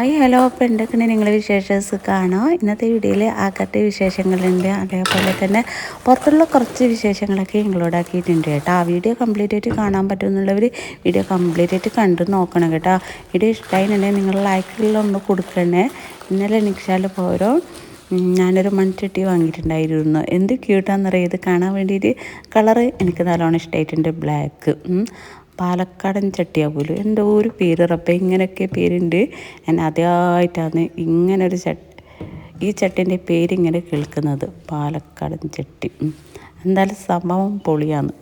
Hi hello. അപ്പം എന്തൊക്കെയാണ് നിങ്ങളെ വിശേഷസ് കാണോ? ഇന്നത്തെ വീഡിയോയിൽ ആകത്തെ വിശേഷങ്ങളുണ്ട്. അതേപോലെ തന്നെ പുറത്തുള്ള കുറച്ച് വിശേഷങ്ങളൊക്കെ ഇൻക്ലൂഡ് ആക്കിയിട്ടുണ്ട് കേട്ടോ. ആ വീഡിയോ കംപ്ലീറ്റ് ആയിട്ട് കാണാൻ പറ്റുമെന്നുള്ളവർ വീഡിയോ കംപ്ലീറ്റ് ആയിട്ട് കണ്ടു നോക്കണം കേട്ടോ. വീഡിയോ ഇഷ്ടമായിട്ടുണ്ടെങ്കിൽ നിങ്ങൾ ലൈക്കിലൊന്ന് കൊടുക്കണേ. ഇന്നലെ നിക്ഷാൽ പോരോ ഞാനൊരു മൺചട്ടി വാങ്ങിയിട്ടുണ്ടായിരുന്നു. എന്ത് ക്യൂട്ടാണെന്നറിയാം ഇത് കാണാൻ വേണ്ടിയിട്ട് കളറ് എനിക്ക് നല്ലോണം ഇഷ്ടമായിട്ടുണ്ട്. ബ്ലാക്ക്. പാലക്കാടൻ ചട്ടിയാ പോലും എന്റെ ഒരു പേര് റബ്ബെ ഇങ്ങനെയൊക്കെ പേരുണ്ട്. ഞാൻ ആദ്യമായിട്ടാണ് ഇങ്ങനൊരു ചട്ടി ഈ ചട്ടിന്റെ പേരിങ്ങനെ കേൾക്കുന്നത്. പാലക്കാടൻ ചട്ടി. എന്തായാലും സംഭവം പൊളിയാണ്.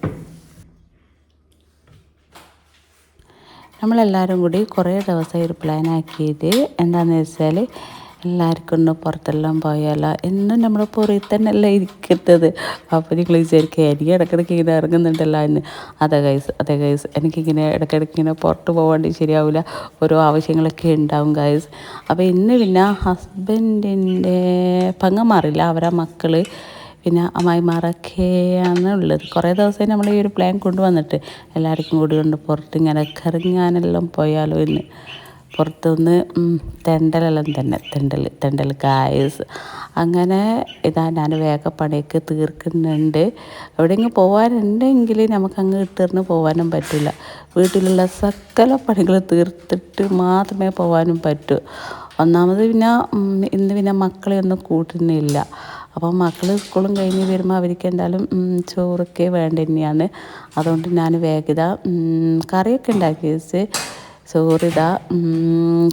നമ്മളെല്ലാവരും കൂടി കുറേ ദിവസമായി ഒരു പ്ലാൻ എന്താണെന്ന് വെച്ചാൽ എല്ലാവർക്കും ഒന്ന് പുറത്തെല്ലാം പോയാലോ. എന്നും നമ്മൾ പുറയിൽ തന്നെയല്ല ഇരിക്കുന്നത്. അപ്പോൾ നിങ്ങൾ വിചാരിക്കുക എനിക്ക് ഇടയ്ക്കിടയ്ക്ക് ഇങ്ങനെ ഇറങ്ങുന്നുണ്ടല്ലോ എന്ന്. അതെ ഗൈസ് അതെ ഗൈസ് എനിക്കിങ്ങനെ ഇടയ്ക്കിടയ്ക്ക് ഇങ്ങനെ പുറത്ത് പോകാണ്ട് ശരിയാവില്ല ഓരോ ആവശ്യങ്ങളൊക്കെ ഉണ്ടാവും ഗൈസ് അപ്പോൾ ഇന്ന് പിന്നെ ഹസ്ബൻഡിന്റെ പങ്ങന്മാറില്ല അവരാ മക്കൾ പിന്നെ അമ്മായിമാരൊക്കെയാണ് ഉള്ളത്. കുറേ ദിവസമായി നമ്മൾ ഈ ഒരു പ്ലാൻ കൊണ്ടുവന്നിട്ട് എല്ലാവർക്കും കൂടി കൊണ്ട് പുറത്ത് ഇങ്ങനെ കറങ്ങാനെല്ലാം പോയാലോ എന്ന്. പുറത്തുനിന്ന് തെണ്ടലെല്ലാം തന്നെ തെണ്ടൽ തെണ്ടൽ കായസ് അങ്ങനെ ഇതാ ഞാൻ വേഗം തീർക്കുന്നുണ്ട്. എവിടെയെങ്കിലും പോകാനുണ്ടെങ്കിൽ നമുക്ക് അങ്ങ് ഇട്ടിരുന്ന് പോകാനും പറ്റില്ല. വീട്ടിലുള്ള സകല പണികൾ തീർത്തിട്ട് മാത്രമേ പോകാനും പറ്റൂ. ഒന്നാമത് പിന്നെ ഇന്ന് പിന്നെ മക്കളെ ഒന്നും കൂട്ടുന്നില്ല. അപ്പോൾ മക്കൾ സ്കൂളും കഴിഞ്ഞ് വരുമ്പോൾ അവർക്ക് എന്തായാലും ചോറൊക്കെ വേണ്ട തന്നെയാണ് അതുകൊണ്ട് ഞാൻ വേഗത കറിയൊക്കെ ഉണ്ടാക്കി വെച്ച് ചോറിതാ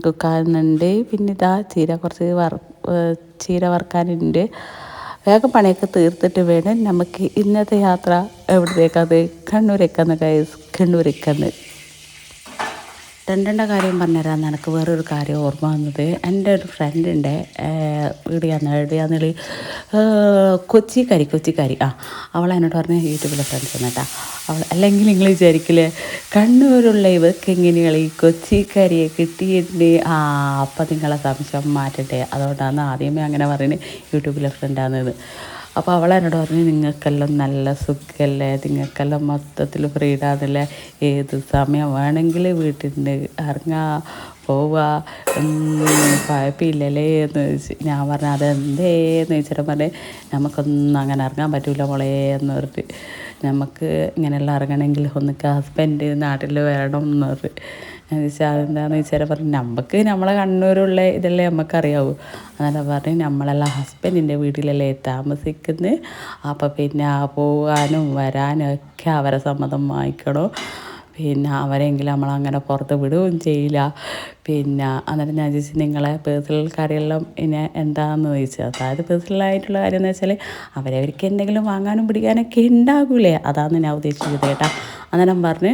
കുക്കാനുണ്ട് പിന്നെ ഇതാ ചീര കുറച്ച് ഏഹ് ചീര വറുക്കാനുണ്ട്. വേഗം പണിയൊക്കെ തീർത്തിട്ട് വേണം നമുക്ക് ഇന്നത്തെ യാത്ര എവിടത്തേക്കത് കണ്ണൂരേക്കാന്ന് കൈസ് കണ്ണൂരേക്കാന്ന് രണ്ടെണ്ണ കാര്യം പറഞ്ഞുതരാൻ എനിക്ക് വേറൊരു കാര്യം ഓർമ്മ വന്നത്. എന്റെ ഒരു ഫ്രണ്ടിന്റെ വീടിയാന്ന് എവിടെയാന്ന് കൊച്ചിക്കാരി കൊച്ചിക്കാരി. ആ അവൾ എന്നോട് പറഞ്ഞ യൂട്യൂബിലെ ഫ്രണ്ട്സ് കേട്ടാ. അവൾ അല്ലെങ്കിൽ നിങ്ങൾ വിചാരിക്കില്ലേ? കണ്ണൂരുള്ള ഇവർക്ക് എങ്ങനെയാണ് ഈ കൊച്ചിക്കാരിയെ കിട്ടിയിട്ടുണ്ട് ആ അപ്പം നിങ്ങളെ സംശയം മാറ്റട്ടെ. അതുകൊണ്ടാണ് ആദ്യമേ അങ്ങനെ പറയുന്നത്. യൂട്യൂബിലെ ഫ്രണ്ടാണെന്നത് അപ്പോൾ അവൾ എന്നോട് പറഞ്ഞു നിങ്ങൾക്കെല്ലാം നല്ല സുഖമല്ലേ നിങ്ങൾക്കെല്ലാം മൊത്തത്തിൽ ഫ്രീഡാന്നല്ലേ ഏത് സമയം വേണമെങ്കിൽ വീട്ടിൽ നിന്ന് ഇറങ്ങാ പോവുക കുഴപ്പമില്ലല്ലേ? എന്ന് ചോദിച്ചു. ഞാൻ പറഞ്ഞു അതെന്തേന്ന് ചോദിച്ചിട്ട് പറഞ്ഞു നമുക്കൊന്നും അങ്ങനെ ഇറങ്ങാൻ പറ്റില്ല മോളേ എന്ന് പറഞ്ഞിട്ട്. നമുക്ക് ഇങ്ങനെയെല്ലാം ഇറങ്ങണമെങ്കിൽ ഒന്നിക്ക് ഹസ്ബൻഡ് നാട്ടിൽ വരണം എന്നത് എന്നുവെച്ചാൽ അതെന്താണെന്ന് വെച്ചാൽ പറഞ്ഞു നമുക്ക് നമ്മളെ കണ്ണൂരുള്ള ഇതല്ലേ നമുക്കറിയാവൂ. അങ്ങനെ പറഞ്ഞ് നമ്മളെല്ലാം ഹസ്ബൻഡിന്റെ വീട്ടിലല്ലേ താമസിക്കുന്നത് അപ്പോൾ പിന്നെ പോകാനും വരാനും ഒക്കെ അവരെ സമ്മതം വാങ്ങിക്കണം? പിന്നെ അവരെങ്കിലും നമ്മളങ്ങനെ പുറത്ത് വിടുകയും ചെയ്യില്ല. പിന്നെ അന്നേരം ഞാൻ ചോദിച്ചു നിങ്ങളെ പേഴ്സണൽ കാര്യമെല്ലാം പിന്നെ എന്താണെന്ന് ചോദിച്ചു? അതായത് പേഴ്സണലായിട്ടുള്ള കാര്യം എന്ന് വെച്ചാൽ അവരവർക്ക് എന്തെങ്കിലും വാങ്ങാനും പിടിക്കാനൊക്കെ ഉണ്ടാകൂലേ അതാണ് ഞാൻ ഉദ്ദേശിച്ചത് കേട്ടാ. അന്നേരം പറഞ്ഞ്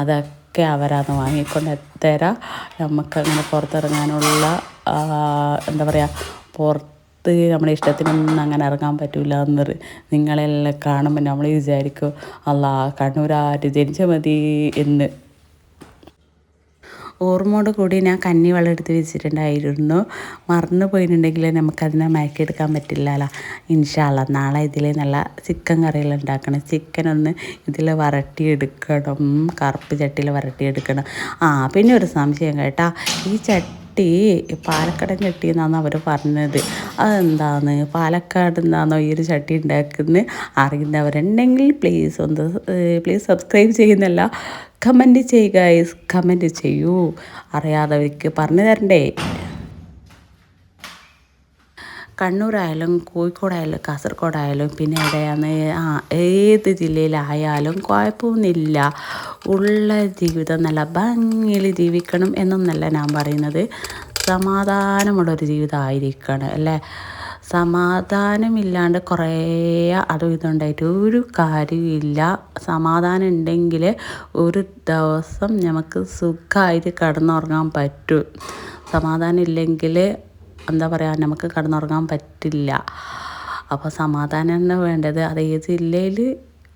അതൊക്കെ അവരാന്ന് വാങ്ങിക്കൊണ്ട് തരാം. നമുക്കങ്ങനെ പുറത്തിറങ്ങാനുള്ള എന്താ പറയുക പുറത്ത് നമ്മുടെ ഇഷ്ടത്തിനൊന്നും അങ്ങനെ ഇറങ്ങാൻ പറ്റില്ല എന്ന് നിങ്ങളെല്ലാം കാണുമ്പോൾ നമ്മൾ വിചാരിക്കും അല്ല കണ്ണൂരാറ്റ് ജനിച്ച മതി എന്ന്. ഓർമ്മയോട് കൂടി ഞാൻ കന്നി വെള്ളം എടുത്ത് വെച്ചിട്ടുണ്ടായിരുന്നു. മറന്നു പോയിട്ടുണ്ടെങ്കിൽ നമുക്കതിനെ മയക്കിയെടുക്കാൻ പറ്റില്ലല്ലോ. ഇൻഷാല്ല നാളെ ഇതിൽ നല്ല ചിക്കൻ കറിയെല്ലാം ഉണ്ടാക്കണം. ചിക്കൻ ഒന്ന് ഇതിൽ വരട്ടിയെടുക്കണം. കറുപ്പ് ചട്ടിയിൽ വരട്ടിയെടുക്കണം. ആ പിന്നെ ഒരു സംശയം കേട്ടാ ഈ ചട്ടി പാലക്കാടൻ ചട്ടി എന്നാണ് അവർ പറഞ്ഞത്. അതെന്താണ്? പാലക്കാട് നിന്നാണോ ഈ ഒരു ചട്ടി ഉണ്ടാക്കുന്നത് അറിയുന്നവരുണ്ടെങ്കിൽ പ്ലീസ് ഒന്ന് പ്ലീസ് സബ്സ്ക്രൈബ് ചെയ്യുന്നല്ല കമന്റ് ചെയ്യുക കമന്റ് ചെയ്യൂ. അറിയാത്തവർക്ക് പറഞ്ഞു തരണ്ടേ. കണ്ണൂരായാലും കോഴിക്കോടായാലും കാസർഗോഡായാലും പിന്നെ എവിടെയാണ് ആ ഏത് ജില്ലയിലായാലും കുഴപ്പമൊന്നുമില്ല. ഉള്ള ജീവിതം നല്ല ഭംഗിയിൽ ജീവിക്കണം എന്നൊന്നല്ല ഞാൻ പറയുന്നത്. സമാധാനമുള്ളൊരു ജീവിതം ആയിരിക്കണം അല്ലേ? സമാധാനമില്ലാണ്ട് കുറേ അതും ഇതുണ്ടായിട്ട് ഒരു കാര്യമില്ല സമാധാനം ഉണ്ടെങ്കിൽ ഒരു ദിവസം നമുക്ക് സുഖമായിട്ട് കിടന്നുറങ്ങാൻ പറ്റും. സമാധാനം ഇല്ലെങ്കിൽ എന്താ പറയുക നമുക്ക് കിടന്നുറങ്ങാൻ പറ്റില്ല. അപ്പോൾ സമാധാനം തന്നെ വേണ്ടത് അത് ഏത് ജില്ലയിൽ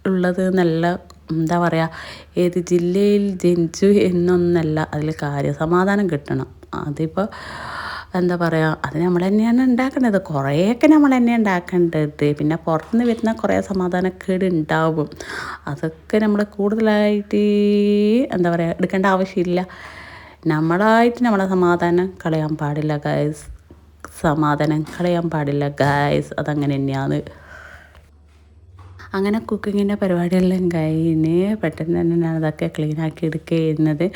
ഉള്ളത് എന്നല്ല എന്താ പറയുക ഏത് ജില്ലയിൽ ജനിച്ചു എന്നൊന്നല്ല അതിൽ കാര്യം സമാധാനം കിട്ടണം. അതിപ്പോൾ എന്താ പറയുക അത് നമ്മൾ തന്നെയാണ് ഉണ്ടാക്കേണ്ടത്. കുറേയൊക്കെ നമ്മൾ തന്നെ ഉണ്ടാക്കേണ്ടത്. പിന്നെ പുറത്തുനിന്ന് വരുന്ന കുറേ സമാധാനക്കേട് ഉണ്ടാവും. അതൊക്കെ നമ്മൾ കൂടുതലായിട്ട് എന്താ പറയുക എടുക്കേണ്ട ആവശ്യമില്ല. നമ്മളായിട്ട് നമ്മളെ സമാധാനം കളയാൻ പാടില്ല ഗായ്സ് സമാധാനം. കളയാൻ പാടില്ല ഗായ്സ് അതങ്ങനെ തന്നെയാണ്. അങ്ങനെ കുക്കിങ്ങിന്റെ പരിപാടിയെല്ലാം കഴിഞ്ഞ് പെട്ടെന്ന് തന്നെ ഞാൻ അതൊക്കെ ക്ലീൻ ആക്കി എടുക്കുന്നത്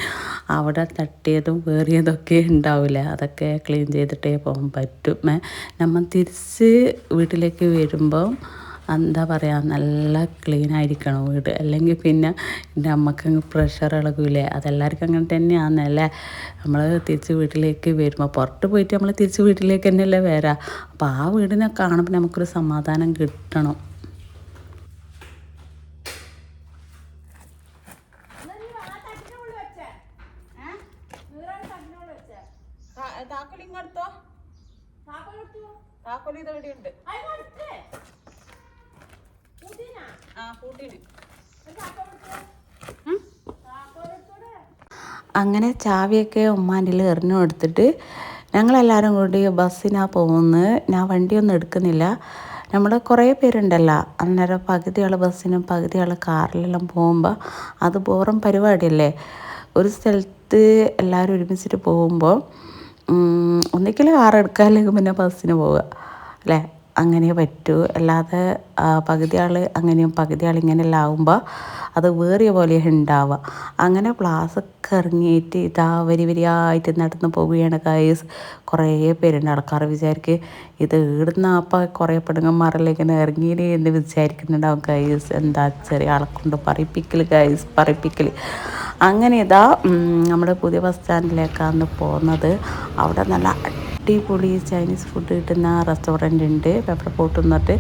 അവിടെ തട്ടിയതും വേറിയതൊക്കെ ഉണ്ടാവില്ല. അതൊക്കെ ക്ലീൻ ചെയ്തിട്ടേ പോകാൻ പറ്റും. നമ്മൾ തിരിച്ച് വീട്ടിലേക്ക് വരുമ്പോൾ എന്താ പറയുക നല്ല ക്ലീൻ ആയിരിക്കണം വീട്. അല്ലെങ്കിൽ പിന്നെ എന്റെ അമ്മയ്ക്ക് പ്രഷർ ഇളകൂലേ. അതെല്ലാവർക്കും അങ്ങനെ തന്നെയാണെന്നല്ലേ നമ്മൾ തിരിച്ച് വീട്ടിലേക്ക് വരുമ്പോൾ പുറത്ത് പോയിട്ട് നമ്മൾ തിരിച്ച് വീട്ടിലേക്ക് തന്നെയല്ലേ വരാം. അപ്പോൾ ആ വീടിനെ കാണുമ്പോൾ നമുക്കൊരു സമാധാനം കിട്ടണം. താക്കോൽ ഇങ്ങെടുത്തോ താക്കോൽ ഇത് ഇതെവിടെയുണ്ട്. അങ്ങനെ ചാവിയൊക്കെ ഉമ്മാന്റെ എറിഞ്ഞു കൊടുത്തിട്ട് ഞങ്ങളെല്ലാവരും കൂടി ബസ്സിനാണ് പോകുന്നത്. ഞാൻ വണ്ടിയൊന്നും എടുക്കുന്നില്ല. നമ്മൾ കുറേ പേരുണ്ടല്ലോ. അന്നേരം പകുതിയാൾ ബസ്സിനും പകുതിയാൾ കാറിലെല്ലാം പോകുമ്പോൾ അത് ബോറും പരിപാടിയല്ലേ? ഒരു സ്ഥലത്ത് എല്ലാവരും ഒരുമിച്ചിട്ട് പോകുമ്പോൾ ഒന്നിക്കൽ കാർ എടുക്കുക അല്ലെങ്കിൽ പിന്നെ ബസ്സിന് പോവുക. അല്ലേ? അങ്ങനെ പറ്റൂ. അല്ലാതെ പകുതി ആൾ അങ്ങനെയും പകുതി ആൾ ഇങ്ങനെയെല്ലാം ആകുമ്പോൾ അത് വേറിയ പോലെ ഉണ്ടാവുക അങ്ങനെ ക്ലാസ്സൊക്കെ ഇറങ്ങിയിട്ട് ഇതാ വരി വരിയായിട്ട് നടന്ന് പോവുകയാണ് ഗൈസ് കുറേ പേരുണ്ട്. ആൾക്കാർ വിചാരിക്കുക ഇത് ഈടുന്ന അപ്പം കുറേ പെടുങ്ങന്മാരെല്ലാം ഇങ്ങനെ ഇറങ്ങിയില്ലേ എന്ന് വിചാരിക്കുന്നുണ്ടാവും ഗൈസ് എന്താ ചെറിയ ആളെ കൊണ്ട് പറയിപ്പിക്കൽ ഗൈസ് പറയിപ്പിക്കൽ അങ്ങനെ ഇതാ നമ്മുടെ പുതിയ ബസ് സ്റ്റാൻഡിലേക്കാണ് പോകുന്നത് അവിടെ നല്ല അടിപൊളി ചൈനീസ് ഫുഡ് കിട്ടുന്ന റെസ്റ്റോറന്റ് ഉണ്ട്. പെപ്പർ പോട്ട് എന്നിട്ട്.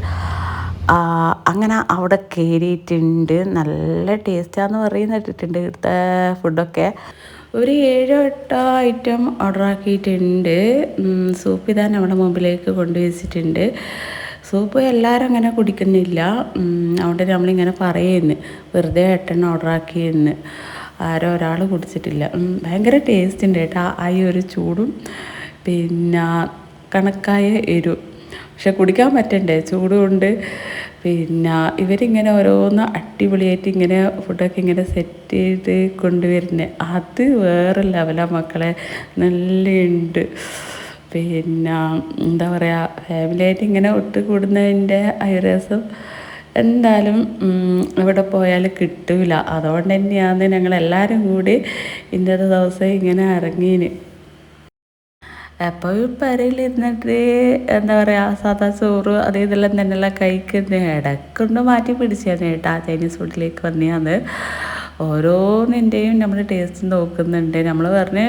അങ്ങനെ അവിടെ കയറിയിട്ടുണ്ട് നല്ല ടേസ്റ്റാന്ന് പറയുന്നിട്ടിട്ടുണ്ട് ഇവിടുത്തെ ഫുഡൊക്കെ ഒരു ഏഴോ എട്ടോ ഐറ്റം ഓർഡർ ആക്കിയിട്ടുണ്ട്. സൂപ്പ് ഇതാ നമ്മുടെ മുമ്പിലേക്ക് കൊണ്ടുവച്ചിട്ടുണ്ട് സൂപ്പ് എല്ലാവരും അങ്ങനെ കുടിക്കുന്നില്ല. അതുകൊണ്ട് നമ്മളിങ്ങനെ പറയുന്നു. വെറുതെ എട്ടെണ്ണം ഓർഡർ ആക്കിയെന്ന്. ആരോ ഒരാൾ കുടിച്ചിട്ടില്ല. ഭയങ്കര ടേസ്റ്റ് ഉണ്ട് കേട്ടോ. ആ ഈ ഒരു ചൂടും പിന്നെ കണക്കായ എരു. പക്ഷെ കുടിക്കാൻ പറ്റണ്ടേ? ചൂടുകൊണ്ട്. പിന്നെ ഇവരിങ്ങനെ ഓരോന്ന് അടിപൊളിയായിട്ട് ഇങ്ങനെ ഫുഡൊക്കെ ഇങ്ങനെ സെറ്റ് ചെയ്ത് കൊണ്ടുവരുന്നത് അത് വേറെ ലെവലാണ് മക്കളെ. നല്ലുണ്ട്. പിന്നെ എന്താ പറയുക ഫാമിലിയായിട്ട് ഇങ്ങനെ ഒത്തുകൂടുന്നതിന്റെ ഐരസം എന്തായാലും എവിടെ പോയാൽ കിട്ടില്ല അതുകൊണ്ട് തന്നെയാണ് ഞങ്ങളെല്ലാവരും കൂടി ഇന്നത്തെ ദിവസം ഇങ്ങനെ ഇറങ്ങീന് അപ്പോൾ പെരയിലിരുന്നിട്ട് എന്താ പറയുക സാധാ ചോറ് അത് ഇതെല്ലാം തന്നെയല്ല കഴിക്കുന്നത്. ഇടക്കൊണ്ട് മാറ്റി പിടിച്ചാണ് കേട്ടോ. ചൈനീസ് ഫുഡിലേക്ക് വന്നെയാണ് ഓരോന്നിന്റെയും നമ്മൾ ടേസ്റ്റ് നോക്കുന്നുണ്ട്. നമ്മൾ പറഞ്ഞ്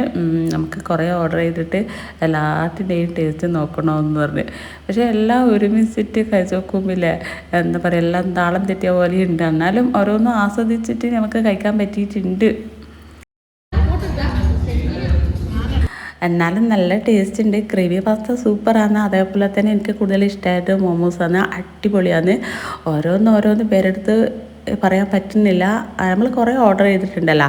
നമുക്ക് കുറേ ഓർഡർ ചെയ്തിട്ട് എല്ലാത്തിന്റെയും ടേസ്റ്റ് നോക്കണമെന്ന് പറഞ്ഞ്. പക്ഷേ എല്ലാം ഒരുമിച്ചിട്ട് കഴിച്ച് നോക്കുമ്പില്ലേ? എന്താ പറയുക എല്ലാം താളം തെറ്റിയ പോലെ ഉണ്ട്. എന്നാലും ഓരോന്നും ആസ്വദിച്ചിട്ട് നമുക്ക് കഴിക്കാൻ പറ്റിയിട്ടുണ്ട്. എന്നാലും നല്ല ടേസ്റ്റ് ഉണ്ട്. ഗ്രേവി പാസ്ത സൂപ്പറാണ് അതേപോലെ തന്നെ എനിക്ക് കൂടുതൽ ഇഷ്ടമായിട്ട് മോമോസാണ് അടിപൊളിയാണ്. ഓരോന്ന് ഓരോന്ന് പേരെടുത്ത് പറയാൻ പറ്റുന്നില്ല. നമ്മൾ കുറേ ഓർഡർ ചെയ്തിട്ടുണ്ടല്ലോ.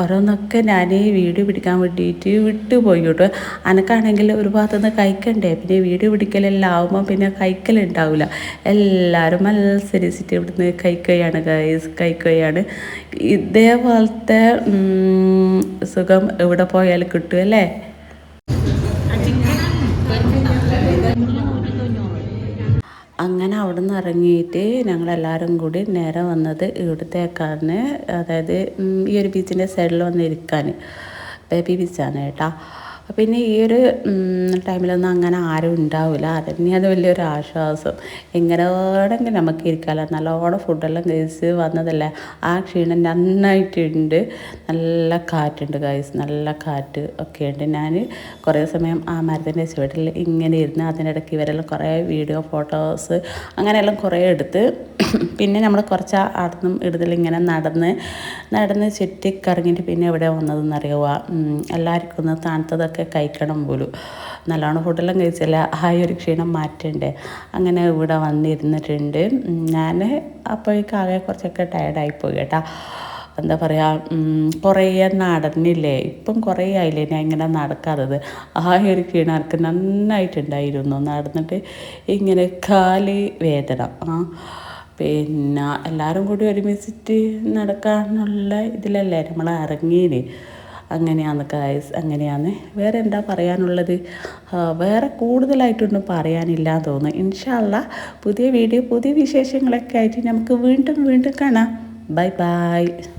ഓരോന്നൊക്കെ ഞാൻ ഈ വീഡിയോ പിടിക്കാൻ വേണ്ടിയിട്ട് വിട്ടുപോയി കേട്ടോ. അനക്കാണെങ്കിൽ ഒരു ഭാഗത്തുനിന്ന് കഴിക്കണ്ടേ? പിന്നെ വീഡിയോ പിടിക്കലെല്ലാം ആകുമ്പോൾ പിന്നെ കഴിക്കലുണ്ടാവില്ല എല്ലാവരും മത്സരിച്ചിട്ട് ഇവിടുന്ന് കഴിക്കുകയാണ് കഴിക്കുകയാണ്. ഇതേപോലത്തെ സുഖം എവിടെ പോയാലും കിട്ടുമല്ലേ അങ്ങനെ അവിടെ നിന്ന് ഇറങ്ങിയിട്ട് ഞങ്ങളെല്ലാവരും കൂടി നേരെ വന്നത് ഇവിടത്തേക്കാണ്. അതായത് ഈ ഒരു ബീച്ചിന്റെ സൈഡിൽ വന്ന് ഇരിക്കാൻ ബേബി ബീച്ചാണ് കേട്ടോ. പിന്നെ ഈ ഒരു ടൈമിലൊന്നും അങ്ങനെ ആരും ഉണ്ടാവില്ല. അത് വലിയൊരു ആശ്വാസം. എങ്ങനെ വേണമെങ്കിലും നമുക്ക് ഇരിക്കാമല്ലോ നല്ലോണം ഫുഡെല്ലാം കഴിച്ച് വന്നതല്ലേ. ആ ക്ഷീണം നന്നായിട്ടുണ്ട്. നല്ല കാറ്റുണ്ട് കഴിച്ച് നല്ല കാറ്റ് ഒക്കെ ഉണ്ട് ഞാൻ കുറേ സമയം ആ മരത്തിന്റെ ചുവട്ടിൽ ഇങ്ങനെ ഇരുന്ന് അതിനിടയ്ക്ക് ഇവരെല്ലാം കുറേ വീഡിയോ ഫോട്ടോസ് അങ്ങനെയെല്ലാം കുറേ എടുത്ത് പിന്നെ നമ്മൾ കുറച്ച് അടുത്തും ഇടതിൽ ഇങ്ങനെ നടന്ന് നടന്ന് ചുറ്റിക്കറങ്ങിയിട്ട് പിന്നെ ഇവിടെ വന്നതെന്നറിയുക എല്ലാവർക്കും ഒന്ന് തണുത്തതൊക്കെ കഴിക്കണം പോലും. നല്ലോണം ഫുഡെല്ലാം കഴിച്ചല്ല ആ ഒരു ക്ഷീണം മാറ്റണ്ടേ. അങ്ങനെ ഇവിടെ വന്നിരുന്നിട്ടുണ്ട്. ഞാൻ അപ്പോഴേക്കും ആകെ കുറച്ചൊക്കെ ടയർഡായിപ്പോയി കേട്ടോ. എന്താ പറയുക കുറേ നടന്നില്ലേ? ഇപ്പം കുറേ ആയില്ലേ ഞാൻ ഇങ്ങനെ നടക്കാത്തത്? ആ ഒരു ക്ഷീണാർക്ക് എനിക്ക് നന്നായിട്ടുണ്ടായിരുന്നു. നടന്നിട്ട് ഇങ്ങനെ കാൽ വേദന ആ. പിന്നെ എല്ലാവരും കൂടി ഒരുമിച്ചിട്ട് നടക്കാനുള്ള ഇതിലല്ലേ? നമ്മൾ ഇറങ്ങിയത് അങ്ങനെയാണ് കായസ് അങ്ങനെയാണ്. വേറെ എന്താ പറയാനുള്ളത്? വേറെ കൂടുതലായിട്ടൊന്നും പറയാനില്ല എന്ന് തോന്നുന്നു. ഇൻഷാല്ല പുതിയ വീഡിയോ പുതിയ വിശേഷങ്ങളൊക്കെ ആയിട്ട് നമുക്ക് വീണ്ടും വീണ്ടും കാണാം. Bye bye